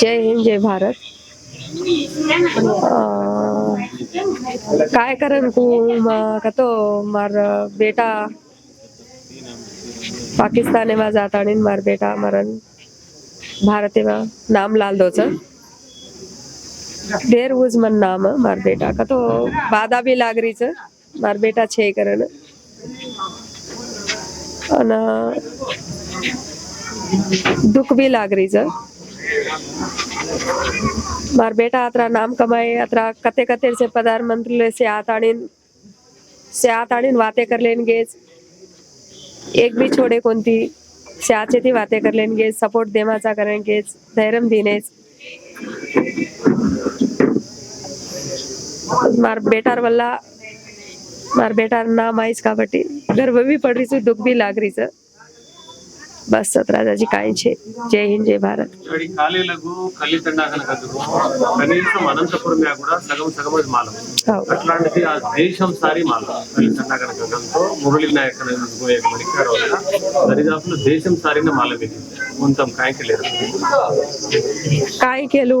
जय हिंद जय भारत. काय करन को कतो? मार बेटा. पाकिस्तान मा जाता मार बेटा मरन भारत नाम लाल दोचा દેર ઉજ મન નામ હે માર બેટા કતો બાધા બી લાગરી છે માર બેટા છે કરન અને દુઃખ બી લાગરી છે मार बेटा अतरा नाम कमाए अतरा कते कते से प्रधानमंत्री से आताड़ीन से आताड़ीन बातें कर लेंगे एक भी छोड़े कोणती से आचे थी बातें कर लेंगे सपोर्ट देमाचा करेंगे धैर्य देने हमारे బేటార్ వల్ల हमारे బేటార్ नाम మాయిస్ కాబట్టి गर्व भी पड़ रही से दुख भी लाग रही बस సత్రాజాజీ కాయం చే జై హింద్ జై భారత్. కాయకేలు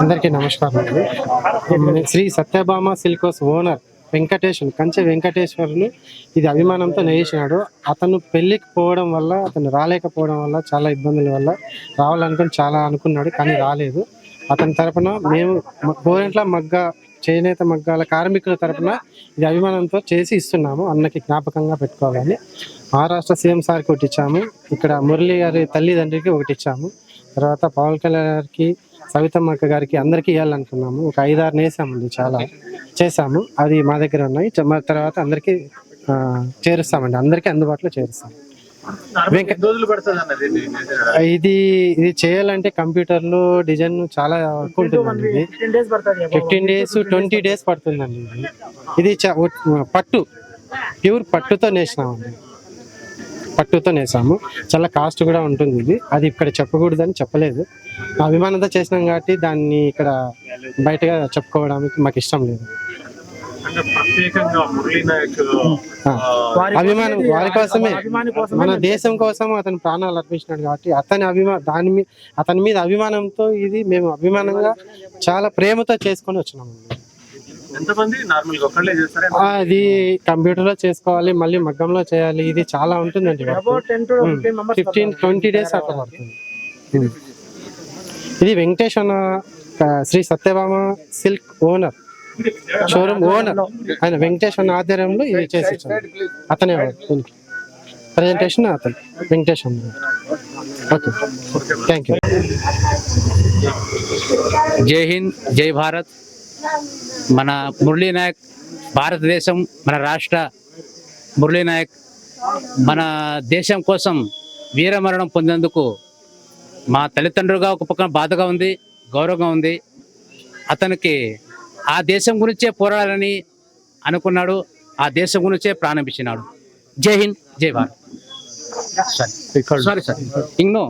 అందరికీ నమస్కారం అండి. శ్రీ సత్యభామ సిల్కోస్ ఓనర్ వెంకటేశ్వర్ కంచె వెంకటేశ్వరులు ఇది అభిమానంతో నేసినాడు అతను పెళ్ళికి పోవడం వల్ల అతను రాలేకపోవడం వల్ల చాలా ఇబ్బందుల వల్ల రావాలనుకుని చాలా అనుకున్నాడు కానీ రాలేదు. అతని తరపున మేము గోరెంట్ల మగ్గ చేనేత మగ్గాల కార్మికుల తరపున ఇది అభిమానంతో చేసి ఇస్తున్నాము. అన్నకి జ్ఞాపకంగా పెట్టుకోవాలని. మహారాష్ట్ర సీఎం సార్కి ఒకటి ఇచ్చాము. ఇక్కడ మురళి గారి తల్లిదండ్రికి ఒకటి ఇచ్చాము. తర్వాత పవన్ కళ్యాణ్ గారికి సవితమ్మ గారికి అందరికీ ఇవ్వాలనుకున్నాము ఒక ఐదారు నేసామండి చాలా. చేసాము అది మా దగ్గర ఉన్నాయి. తర్వాత అందరికీ చేరుస్తామండి. అందరికీ అందుబాటులో చేరుస్తాము ఇది? ఇది చేయాలంటే కంప్యూటర్లో డిజైన్ చాలా ఉంటుందండి ఇది. ఫిఫ్టీన్ డేస్ ట్వంటీ డేస్ పడుతుందండి ఇది. పట్టు. ప్యూర్ పట్టుతో నేసినామండి. పట్టుతో నేసాము. చాలా కాస్ట్ కూడా ఉంటుంది ఇది. అది ఇక్కడ చెప్పకూడదని చెప్పలేదు. అభిమానంతో చేసినాం కాబట్టి దాన్ని ఇక్కడ బయటగా చెప్పుకోవడానికి మాకు ఇష్టం లేదు. అంటే ప్రత్యేకంగా మురళీ నాయక్ ఆ, అభిమానం వారి కోసమే. మన దేశం కోసం అతను ప్రాణాలు అర్పించినాడు కాబట్టి అతని అభిమా దాని మీద అతని మీద అభిమానంతో ఇది మేము అభిమానంగా చాలా ప్రేమతో చేసుకొని వచ్చినాము అది కంప్యూటర్లో చేసుకోవాలి మళ్ళీ మగ్గంలో చేయాలి ఇది చాలా ఉంటుందండి ఫిఫ్టీన్ ట్వంటీ డేస్ అట్లా పడుతుంది. ఇది వెంకటేష్ అన్న Shri Satyabhama Silk owner. Showroom owner. ఆయన వెంకటేష్ అన్న ఆధ్వర్యంలో ఇది చేసి అతనే దీనికి. ప్రజెంటేషన్ అతను. వెంకటేష్ అన్న. ఓకే. థ్యాంక్ యూ జై హింద్ జై భారత్. మన మురళీ నాయక్ భారతదేశం మన రాష్ట్ర మురళీ నాయక్ మన దేశం కోసం వీరమరణం పొందేందుకు మా తల్లిదండ్రులుగా ఒక పక్కన బాధగా ఉంది గౌరవంగా ఉంది. అతనికి ఆ దేశం గురించే పోరాడాలని అనుకున్నాడు ఆ దేశం గురించే ప్రాణం ఇచ్చినాడు జై హింద్ జై భారత్. సారీ సారీ ఇంకో